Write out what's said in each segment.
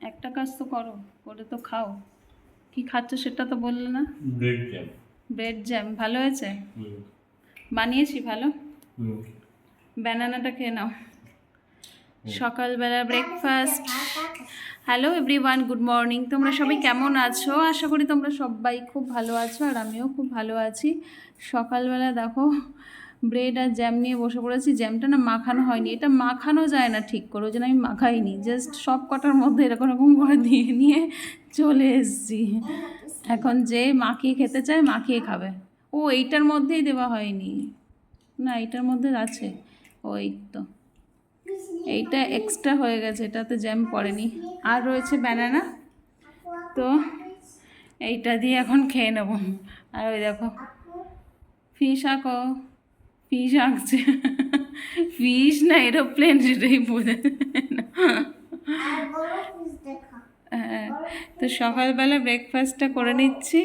একটা কাজ তো করো করে তো খাও। কি খাচ্ছ সেটা তো বললে না? ব্রেড জ্যাম ব্রেড জ্যাম ভালো হয়েছে? বানিয়েছি ভালো? ব্যানানাটা খেয়ে নাও। সকালবেলা breakfast hello everyone good morning তোমরা সবাই কেমন আছো? আশা করি তোমরা সবাই খুব ভালো আছো আর আমিও খুব ভালো আছি। সকালবেলা দেখো ব্রেড আর জ্যাম নিয়ে বসে পড়েছি। জ্যামটা না মাখানো হয়নি। এটা মাখানো যায় না ঠিক করে। ওই জন্য আমি মাখাইনি। জাস্ট সব কটার মধ্যে এরকম এরকম করে দিয়ে নিয়ে চলে এসেছি। এখন যে মাখিয়ে খেতে চায়, মাখিয়ে খাবে। ও এইটার মধ্যেই দেওয়া হয়নি। না, এইটার মধ্যে আছে। ওই তো। এইটা এক্সট্রা হয়ে গেছে। এটাতে জ্যাম পড়েনি। আর রয়েছে ব্যানানা তো এইটা দিয়ে এখন খেয়ে নেব। আর ওই দেখো ফিশ আঁকো। ফিশ আঁকছে ফিশ না এরোপ্লেন সেটাই হ্যাঁ তো সকালবেলা ব্রেকফাস্টটা করে নিচ্ছি,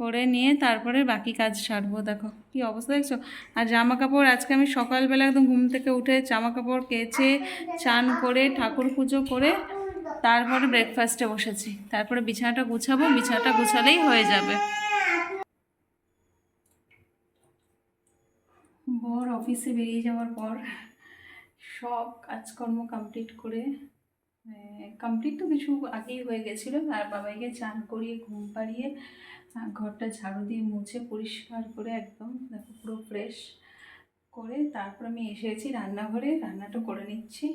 করে নিয়ে তারপরে বাকি কাজ সারবো, দেখো। কি অবস্থা দেখছ? আর জামা কাপড় আজকে আমি সকালবেলা একদম ঘুম থেকে উঠে জামা কাপড় কেচে, চান করে, ঠাকুর পুজো করে, তারপরে ব্রেকফাস্টে বসেছি। তারপরে বিছানাটা গুছাবো, বিছানাটা গুছালেই হয়ে যাবে। বর অফিসে বেরিয়ে যাওয়ার পর সব কাজকর্ম কমপ্লিট করে কমপ্লিট তো কিছু আগেই হয়ে গেছিল। আর বাবাইকে চান করিয়ে, ঘুম পাড়িয়ে ঘরটা ঝাড়ু দিয়ে মুছে পরিষ্কার করে একদম, দেখো পুরো ফ্রেশ করে তারপর আমি এসেছি রান্নাঘরে, রান্নাটা করে নিচ্ছি।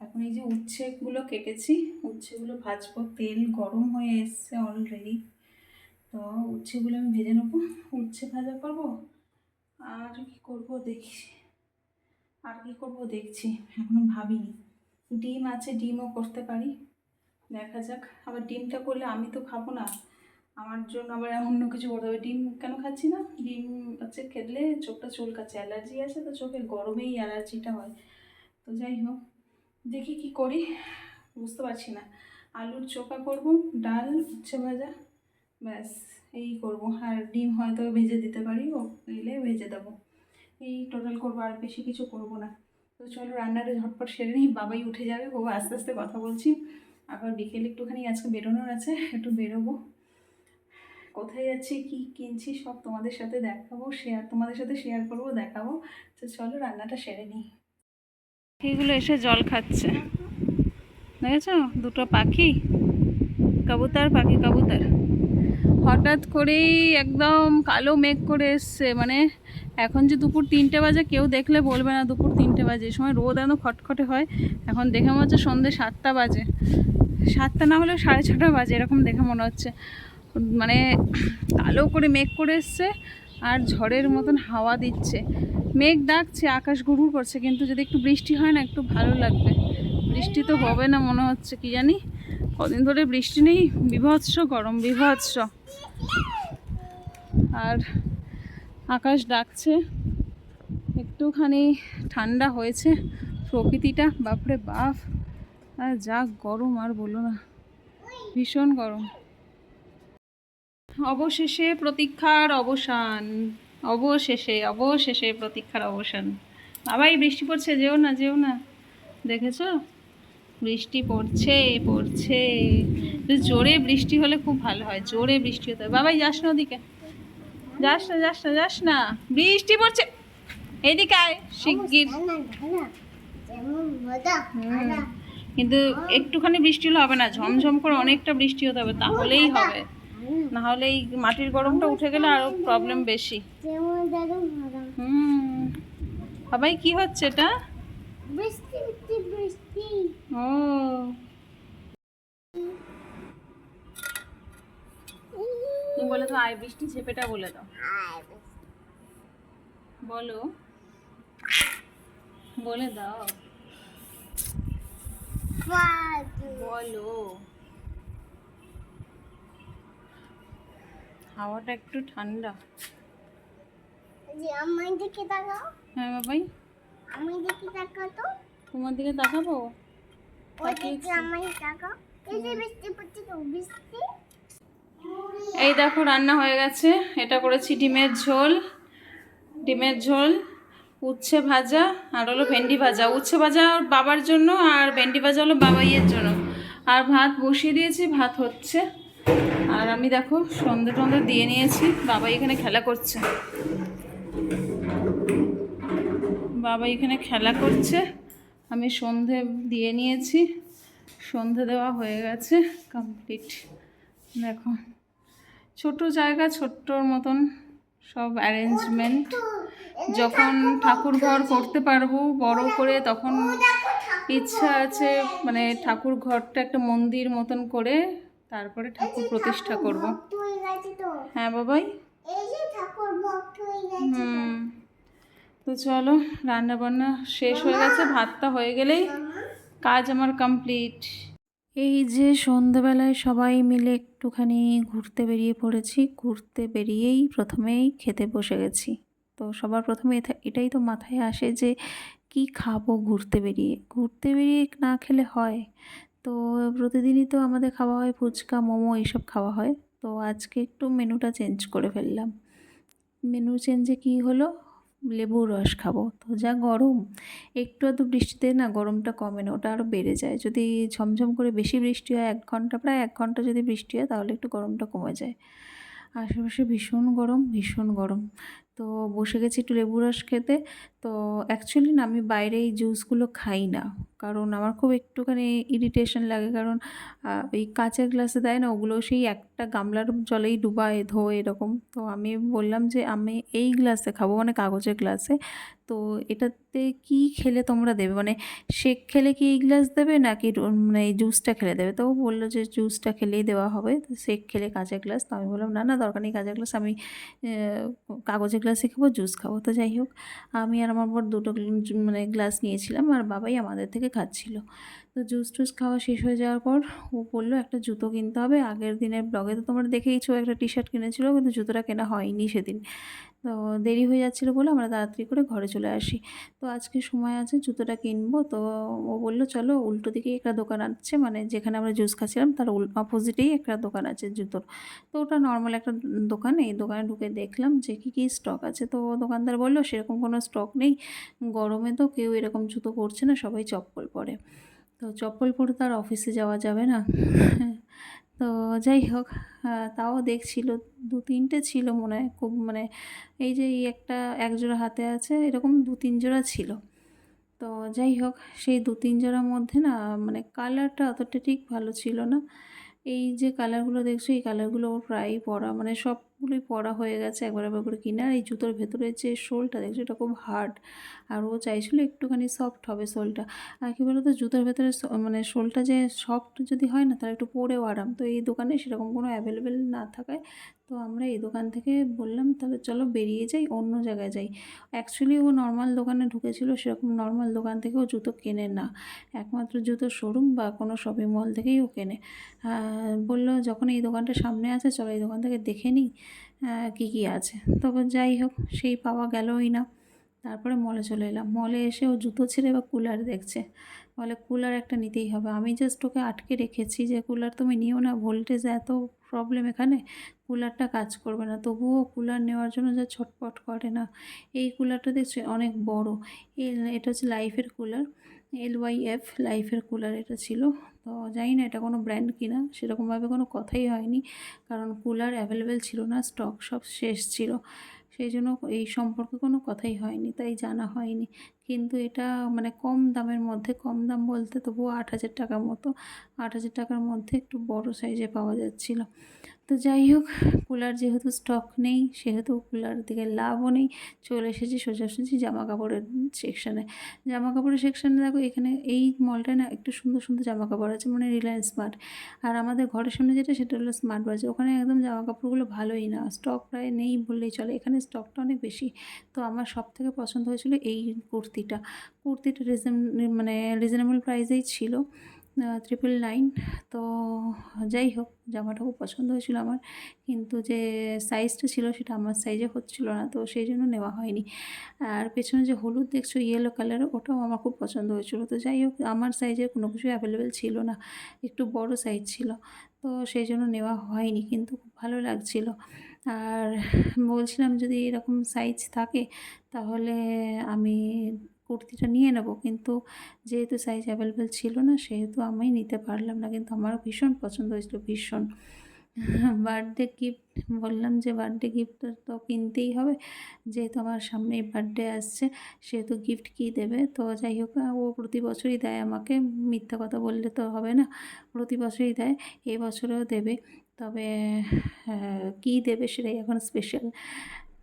এখন এই যে উচ্ছেগুলো কেটেছি, উচ্ছেগুলো ভাজবো। তেল গরম হয়ে এসছে অলরেডি তো উচ্ছেগুলো আমি ভেজে নেব। উচ্ছে ভাজা করব? আর কি করব দেখি আর কি করব দেখছি। এখনও ভাবিনি। ডিম আছে, ডিমও করতে পারি। দেখা যাক। আবার ডিমটা করলে আমি তো খাব না। আমার জন্য আবার অন্য কিছু করতে হবে। ডিম কেন খাচ্ছি না? ডিম হচ্ছে খেলে চোখটা চুলকাচ্ছে। অ্যালার্জি আছে তো চোখের গরমেই অ্যালার্জিটা হয়। তো যাই হোক, দেখি কি করি। বুঝতে পারছি না। আলুর চোখা করব, ডাল, উচ্ছে ভাজা, ব্যাস। এই করব। আর ডিম হয়তো ভেজে দিতে পারি, ও এলে ভেজে দেবো। এই টোটাল করব আর বেশি কিছু করব না। তো চলো রান্নাটা ঝটপট সেরে নিই, বাবাই উঠে যাবে ও আস্তে আস্তে কথা বলছি। আবার বিকেলে একটুখানি আজকে বেরোনোর আছে, একটু বেরোবো। কোথায় যাচ্ছি, কি কিনছি, সব তোমাদের সাথে দেখাবো শেয়ার তোমাদের সাথে শেয়ার করব, দেখাবো। তো চলো রান্নাটা সেরে নিই। পাখিগুলো এসে জল খাচ্ছে। দেখেছ? দুটো পাখি, কবুতর পাখি, কবুতর। হঠাৎ করেই একদম কালো মেঘ করে এসছে। মানে এখন যে দুপুর তিনটে বাজে, কেউ দেখলে বলবে না দুপুর তিনটে বাজে। এই সময় রোদ এত খটখটে হয়। এখন দেখে মনে হচ্ছে সন্ধ্যে সাতটা বাজে। সাতটা না হলেও সাড়ে ছটা বাজে, এরকম দেখে মনে হচ্ছে। মানে কালো করে মেঘ করে এসছে আর ঝড়ের মতন হাওয়া দিচ্ছে। মেঘ ডাকছে, আকাশ ঘুরঘুর করছে, কিন্তু যদি একটু বৃষ্টি হয় না, একটু ভালো লাগবে। বৃষ্টি তো হবে না, মনে হচ্ছে, কি জানি? কদিন ধরে বৃষ্টি নেই, বিভৎস গরম, বিভৎস। আর আকাশ ডাকছে, একটুখানি ঠান্ডা হয়েছে, প্রকৃতিটা, বাপরে বাপ। আর যা গরম, আর বলো না, ভীষণ গরম। অবশেষে প্রতীক্ষার অবসান, অবশেষে অবশেষে প্রতীক্ষার অবসান। বাবাই, বৃষ্টি পড়ছে, যেও না যেও না, দেখেছ? বৃষ্টি পড়ছে পড়ছে। জোরে বৃষ্টি হলে খুব ভালো হয়, জোরে বৃষ্টি হতে হয়। বাবাই, যাস না ওদিকে। যাস না যাস না যাস না। বৃষ্টি পড়ছে। এদিকে আয়, শিগগির। কিন্তু একটুখানি বৃষ্টি হলে হবে না, ঝমঝম করে অনেকটা বৃষ্টি হতে হবে, তাহলেই হবে। না হলে এই মাটির গরমটা উঠে গেলে আরও প্রবলেম বেশি। হুম। বাবাই, কি হচ্ছে এটা? বৃষ্টি তুমি বলে দাও আয় বৃষ্টি ঝেপেটা বলে দাও। বলো। বলে দাও। বলো। হাওয়াটা একটু ঠান্ডা। আমার দিকে তাকাও। হ্যাঁ বাবাই। আমার দিকে তাকাও তো। তোমার দিকে তাকাবো? এই দেখো রান্না হয়ে গেছে। এটা করেছি ডিমের ঝোল। ডিমের ঝোল উচ্ছে ভাজা আর হলো ভেন্ডি ভাজা। উচ্ছে ভাজা ওর বাবার জন্য আর ভেন্ডি ভাজা হলো বাবাইয়ের জন্য। আর ভাত বসিয়ে দিয়েছি ভাত হচ্ছে। আর আমি দেখো সন্ধে টন্ধে দিয়ে নিয়েছি। বাবা এখানে খেলা করছে। বাবা এখানে খেলা করছে। আমি সন্ধে দিয়ে নিয়েছি। সন্ধে দেওয়া হয়ে গেছে কমপ্লিট দেখো ছোট জায়গা ছোট্টর মতন সব অ্যারেঞ্জমেন্ট যখন ঠাকুর ঘর করতে পারব বড় করে তখন ইচ্ছা আছে মানে ঠাকুর ঘরটা একটা মন্দির মতন করে তারপরে ঠাকুর প্রতিষ্ঠা করব। হয়ে বাবাই? হুম। তো চলো রান্না বান্না শেষ হয়ে গেছে, ভাতটা হয়ে গেলেই কাজ আমার কমপ্লিট এই যে সন্ধেবেলায় সবাই মিলে একটুখানি ঘুরতে বেরিয়ে পড়েছি, ঘুরতে বেরিয়েই প্রথমেই খেতে বসে গেছি। তো সবার প্রথমে এটাই তো মাথায় আসে যে কি খাব ঘুরতে বেরিয়ে? ঘুরতে বেরিয়ে না খেলে হয়। তো প্রতিদিনই তো আমাদের খাওয়া হয় ফুচকা, মোমো, এইসব খাওয়া হয়। তো আজকে একটু মেনুটা চেঞ্জ করে ফেললাম। মেনু চেঞ্জে কি হলো? লেবুর রস খাব। তো যা গরম, একটু এত বৃষ্টিতে না গরমটা কমে না, ওটা আরও বেড়ে যায়। যদি ঝমঝম করে বেশি বৃষ্টি হয়, এক ঘণ্টা, প্রায় এক ঘণ্টা যদি বৃষ্টি হয়, তাহলে একটু গরমটা কমে যায়। আশেপাশে ভীষণ গরম ভীষণ গরম। তো বসে গেছি একটু লেবু রস খেতে। তো অ্যাকচুয়ালি না আমি বাইরে এই জুসগুলো খাই না। কারণ আমার খুব একটুখানি ইরিটেশন লাগে। কারণ ওই কাঁচের গ্লাসে দেয় না, ওগুলো সেই একটা গামলার জলেই ডুবায়, ধোয়, এরকম। তো আমি বললাম যে, আমি এই গ্লাসে খাব মানে কাগজের গ্লাসে। তো এটাতে কি খেলে তোমরা দেবে? মানে শেক খেলে কি এই গ্লাস দেবে, নাকি মানে এই জুসটা খেলে দেবে? তো বলল যে জুসটা খেলেই দেওয়া হবে। তো শেক খেলে কাঁচের গ্লাস। তো আমি বললাম, না না, দরকার নেই কাঁচের গ্লাস। আমি কাগজের গ্লাসে খাব জুস খাব। তো যাই হোক, আমি আর আমার বর দুটো মানে গ্লাস নিয়েছিলাম আর বাবাই আমাদের থেকে খাচ্ছিল। তো জুস টুস খাওয়া শেষ হয়ে যাওয়ার পর ও বলল, একটা জুতো কিনতে হবে। আগের দিনের ব্লগে তো তোমরা দেখেইছো, একটা টি শার্ট কিনেছিল, কিন্তু জুতোটা কেনা হয়নি সেদিন। তো দেরি হয়ে যাচ্ছিল বলে আমরা তাড়াতাড়ি করে ঘরে চলে আসি। তো আজকে সময় আছে, জুতোটা কিনবো। তো ও বলল, চলো উল্টো দিকেই একটা দোকান আছে মানে যেখানে আমরা জুস খাচ্ছিলাম, তার অপোজিটেই একটা দোকান আছে জুতোর। তো ওটা নর্মাল একটা দোকান, এই দোকানে ঢুকে দেখলাম যে কী কী স্টক আছে। তো দোকানদার বলল, সেরকম কোনো স্টক নেই, গরমে তো কেউ এরকম জুতো পরছে না, সবাই চপ্পল পরে। তো চপ্পল পরে তো আর অফিসে যাওয়া যাবে না। যাই হোক তাও দেখছিল, দু তিনটে ছিল মনে হয়, খুব মানে এই যে এই একটা এক জোড়া হাতে আছে, এরকম দু তিন জোড়া ছিল। তো যাই হোক, সেই দু তিন জোড়ার মধ্যে না মানে কালারটা অতটা ঠিক ভালো ছিল না। এই যে কালারগুলো দেখছ, এই কালারগুলো ওর প্রায়ই পরা মানে সবগুলোই পরা হয়ে গেছে একবার একবার করে কিনে, আর এই জুতোর ভেতরের যে শোলটা দেখছ এটা খুব হার্ড আর ও চাইছিলো একটুখানি সফট হবে শোলটা আর কী বলতো, জুতোর ভেতরে মানে শোলটা যে সফট যদি হয় না, তাহলে একটু পরেও আরাম। তো এই দোকানে সেরকম কোনো অ্যাভেলেবেল না থাকায় তো আমরা এই দোকান থেকে বললাম, তাহলে চলো বেরিয়ে যাই, অন্য জায়গায় যাই। অ্যাকচুয়ালি ও নর্মাল দোকানে ঢুকেছিল, সেরকম নর্মাল দোকান থেকে ও জুতো কেনে না। একমাত্র জুতোর শোরুম বা কোনো শপিং মল থেকেই ও কেনে। বলল, যখন এই দোকানটা সামনে আছে, চলো এই দোকান থেকে দেখে নিই কী কী আছে। তবে যাই হোক, সেই পাওয়া গেলই না। তারপরে মলে চলে এলাম। মলে এসে ও জুতো ছেড়ে বা কুলার দেখছে। বলে কুলার একটা নিতেই হবে। আমি জাস্ট ওকে আটকে রেখেছি যে কুলার তুমি নিও না ভোল্টেজ এত প্রবলেম এখানে কুলারটা কাজ করবে না। তবুও কুলার নেওয়ার জন্য যা ছটপট করে না। এই কুলারটা দেখছি অনেক বড়। এই এটা হচ্ছে লাইফের কুলার এল ওয়াই এফ লাইফের কুলার এটা ছিল। তো জানি না এটা কোনো ব্র্যান্ড কিনা, সেরকমভাবে কোনো কথাই হয়নি। কারণ কুলার অ্যাভেলেবেল ছিল না স্টক সব শেষ ছিল। সেই জন্য এই সম্পর্কে কোনো কথাই হয়নি, তাই জানা হয়নি। কিন্তু এটা মানে কম দামের মধ্যে, কম দাম বলতে তবুও আট হাজার টাকার মতো, আট হাজার টাকার মধ্যে একটু বড় সাইজে পাওয়া যাচ্ছিল। তো যাই হোক, কুলার যেহেতু স্টক নেই, সেহেতু কুলার দিকে লাভও নেই। চলে এসেছি সোজাসুজি জামা কাপড়ের সেকশানে জামা কাপড়ের সেকশানে দেখো, এখানে এই মলটায় না একটু সুন্দর সুন্দর জামা কাপড় আছে মানে রিলায়েন্স স্মার্ট আর আমাদের ঘরের সামনে যেটা, সেটা হলো স্মার্ট বাজার ওখানে একদম জামা কাপড়গুলো ভালোই না। স্টক প্রায় নেই বললেই চলে। এখানে স্টকটা অনেক বেশি। তো আমার সব থেকে পছন্দ হয়েছিল এই কুর্তিটা। কুর্তিটা রিজন মানে রিজনেবল প্রাইসেই ছিল। ট্রিপল নাইন তো যাই হোক, জামাটা খুব পছন্দ হয়েছিল আমার। কিন্তু যে সাইজটা ছিল, সেটা আমার সাইজে হচ্ছিল না, তো সেই জন্য নেওয়া হয়নি। আর পেছনে যে হলুদ দেখছ ইয়েলো কালার ওটাও আমার খুব পছন্দ হয়েছিল। তো যাই হোক, আমার সাইজের কোনো কিছু অ্যাভেলেবেল ছিল না, একটু বড় সাইজ ছিল। তো সেই জন্য নেওয়া হয়নি, কিন্তু খুব ভালো লাগছিল। আর বলছিলাম যদি এরকম সাইজ থাকে, তাহলে আমি কুর্তিটা নিয়ে নেব। কিন্তু যেহেতু সাইজ অ্যাভেলেবেল ছিল না সেহেতু আমি নিতে পারলাম না। কিন্তু আমার ভীষণ পছন্দ হয়েছিল ভীষণ। বার্থডে গিফট বললাম যে বার্থডে গিফট তো কিনতেই হবে। যেহেতু আমার সামনেই বার্থডে আসছে সেহেতু গিফট কী দেবে? তো যাই হোক ও প্রতি বছরই দেয় আমাকে। মিথ্যা কথা বললে তো হবে না। প্রতি বছরই দেয় এই বছরেও দেবে। তবে হ্যাঁ, কী দেবে সেটাই এখন স্পেশাল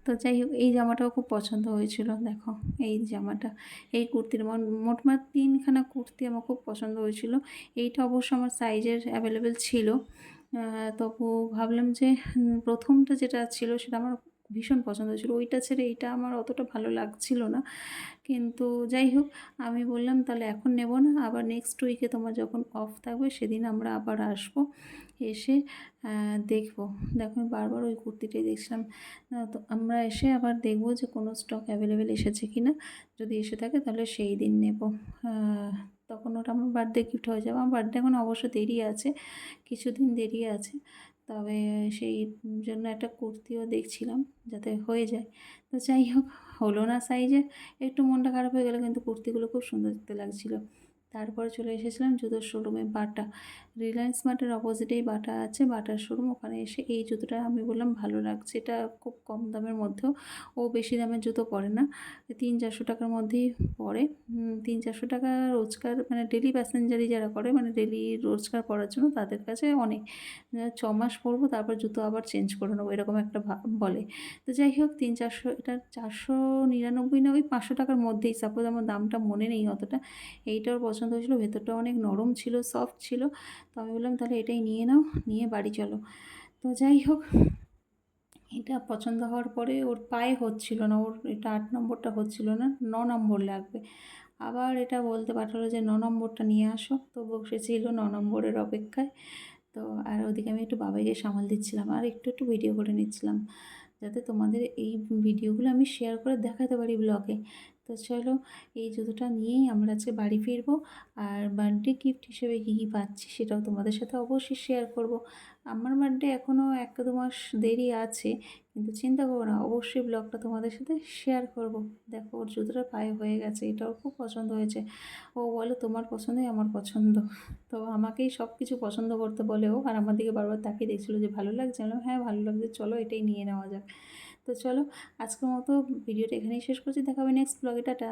তো যাই হোক, এই জামাটাও খুব পছন্দ হয়েছিল, দেখো, এই জামাটা। এই কুর্তির মোট মোটমাট তিনখানা কুর্তি আমার খুব পছন্দ হয়েছিল। এইটা অবশ্য আমার সাইজের অ্যাভেলেবেল ছিল। তবু ভাবলাম যে প্রথমটা যেটা ছিল সেটা আমার ভীষণ পছন্দ হয়েছিল। ওইটা ছেড়ে এইটা আমার অতটা ভালো লাগছিল না। কিন্তু যাই হোক, আমি বললাম, তাহলে এখন নেব না। আবার নেক্সট উইকে তোমার যখন অফ থাকবে, সেদিন আমরা আবার আসব। এসে দেখব। দেখো, আমি বারবার ওই কুর্তিটাই দেখছিলাম। তো আমরা এসে আবার দেখব যে কোনো স্টক অ্যাভেলেবেল এসেছে কি না যদি এসে থাকে, তাহলে সেই দিন নেব। তখন ওটা আমার বার্থডে গিফট হয়ে যাবে। আমার বার্থডে এখন অবশ্য দেরি আছে, কিছুদিন দেরি আছে। তবে সেই জন্য একটা কুর্তিও দেখছিলাম যাতে হয়ে যায়। তো যাই হোক, হলো না সাইজে। একটু মনটা খারাপ হয়ে গেলো কিন্তু কুর্তিগুলো খুব সুন্দর দেখতে লাগছিল। তারপরে চলে এসেছিলাম জুতোর শোরুমে বাটা রিলায়েন্স মার্টের অপোজিটেই বাটা আছে, বাটার শোরুম ওখানে এসে এই জুতোটা আমি বললাম ভালো লাগছে, এটা খুব কম দামের মধ্যেও, ও বেশি দামের জুতো পরে না তিন চারশো টাকার মধ্যেই পড়ে তিন চারশো টাকা রোজগার মানে ডেলি প্যাসেঞ্জারি যারা করে মানে ডেলি রোজগার করার জন্য, তাদের কাছে অনেক ছ মাস পরবো, তারপর জুতো আবার চেঞ্জ করে নেব, এরকম একটা বলে। তো যাই হোক, তিন চারশো, এটা চারশো নিরানব্বই না, ওই পাঁচশো টাকার মধ্যেই সাপোজ আমার দামটা মনে নেই অতটা এইটাও পছন্দ হয়েছিল, ভেতরটা অনেক নরম ছিল সফট ছিল তো আমি বললাম, তাহলে এটাই নিয়ে নাও, নিয়ে বাড়ি চলো। তো যাই হোক, এটা পছন্দ হওয়ার পরে ওর পায়ে হচ্ছিল না, ওর এটা আট নম্বরটা হচ্ছিল না, ন নম্বর লাগবে। আবার এটা বলতে পাঠালো যে, ন নম্বরটা নিয়ে আসো। তো বসে ছিল ন নম্বরের অপেক্ষায়। তো আর ওদিকে আমি একটু বাবাইকে সামাল দিচ্ছিলাম আর একটু একটু ভিডিও করে নিচ্ছিলাম, যাতে তোমাদের এই ভিডিওগুলো আমি শেয়ার করে দেখাতে পারি ব্লগে তো চলো এই জুতোটা নিয়েই আমরা আজকে বাড়ি ফিরবো। আর বার্থডে গিফট হিসেবে কী কী পাচ্ছি সেটাও তোমাদের সাথে অবশ্যই শেয়ার করব। আমার বার্থডে এখনও এক দু মাস দেরি আছে, কিন্তু চিন্তা করো না, অবশ্যই ব্লগটা তোমাদের সাথে শেয়ার করব। দেখো, ওর জুতোটা পায়ে হয়ে গেছে, এটাও খুব পছন্দ হয়েছে। ও বলে, তোমার পছন্দই আমার পছন্দ। তো আমাকেই সব কিছু পছন্দ করতে বলে ও, আর আমার দিকে বারবার তাকিয়ে দেখছিলো যে ভালো লাগছে। আমি হ্যাঁ ভালো লাগছে, চলো এটাই নিয়ে নেওয়া যাক। তো চলো আজকের মতো ভিডিওটা এখানেই শেষ করছি। দেখাবে নেক্সট ব্লগে টাটা।